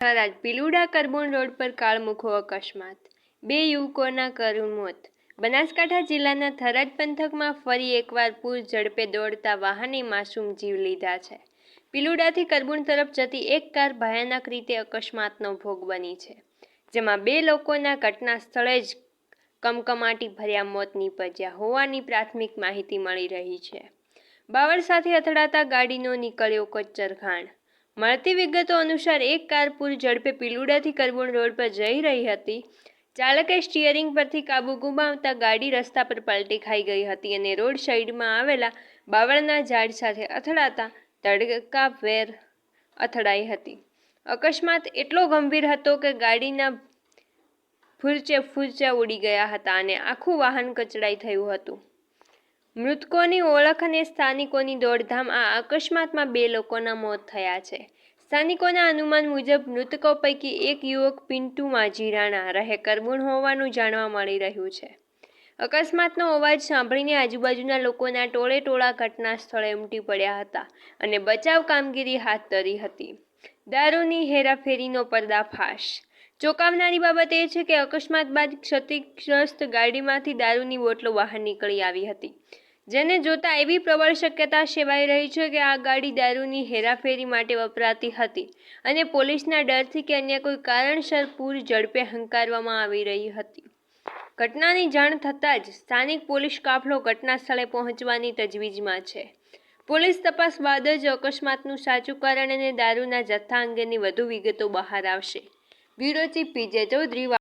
Tharad Piluda કરબોન road પર કાળમુખો અકસ્માત. બે યુવકોના કરુણ મોત. બનાસકાંઠા જિલ્લાના થરાદ પંથકમાં ફરી એકવાર પૂર ઝડપે દોડતા વાહને માસૂમ જીવ લીધા છે. પીલુડાથી કરબુણ તરફ જતી એક કાર ભયાનક રીતે અકસ્માતનો ભોગ બની છે, જેમાં બે લોકોના ઘટના સ્થળે જ કમકમાટી ભર્યા મોત નીપજ્યા હોવાની પ્રાથમિક માહિતી મળી રહી છે. બાવળ સાથે અથડાતા ગાડીનો નીકળ્યો કચ્ચર ખાણ મળતી વિગતો અનુસાર એક કાર પૂર ઝડપે પીલુડાથી કરબુણ રોડ પર જઈ રહી હતી. ચાલકે સ્ટિયરિંગ પરથી કાબુ ગુમાવતા ગાડી રસ્તા પર પલટી ખાઈ ગઈ હતી અને રોડ સાઈડમાં આવેલા બાવળના ઝાડ સાથે અથડાતા તડકા વેર અથડાઈ હતી. અકસ્માત એટલો ગંભીર હતો કે ગાડીના ફૂરચે ફૂરચા ઉડી ગયા હતા અને આખું વાહન કચડાઈ થયું હતું. મૃતકોની ઓળખ અને સ્થાનિકોની દોડધામ આ અકસ્માતમાં બે લોકોના મોત થયા છે. સ્થાનિકોના અનુમાન મુજબ મૃતકો પૈકી એક યુવક પિન્ટુ માજી રાણા રહે કરબુણ હોવાનું જાણવા મળી રહ્યું છે. અકસ્માતનો અવાજ સાંભળીને આજુબાજુના લોકોના ટોળે ટોળા ઘટના સ્થળે ઉમટી પડ્યા હતા અને બચાવ કામગીરી હાથ ધરી હતી. દારૂની હેરાફેરીનો પર્દાફાશ ચોંકાવનારી બાબત એ છે કે અકસ્માત બાદ ક્ષતિગ્રસ્ત ગાડીમાંથી દારૂની બોટલો બહાર નીકળી આવી હતી. જેને જોતા એવી પ્રબળ શક્યતા સેવાઈ રહી છે કે આ ગાડી દારૂની હેરાફેરી માટે વપરાતી હતી અને પોલીસના ડરથી કે અન્ય કોઈ કારણસર પૂર ઝડપે હંકારવામાં આવી રહી હતી. ઘટનાની જાણ થતાં જ સ્થાનિક પોલીસ કાફલો ઘટના સ્થળે પહોંચવાની તજવીજમાં છે. પોલીસ તપાસ બાદ જ અકસ્માતનું સાચું કારણ અને દારૂના જથ્થા અંગેની વધુ વિગતો બહાર આવશે. Bureau chief PJ Chaudhary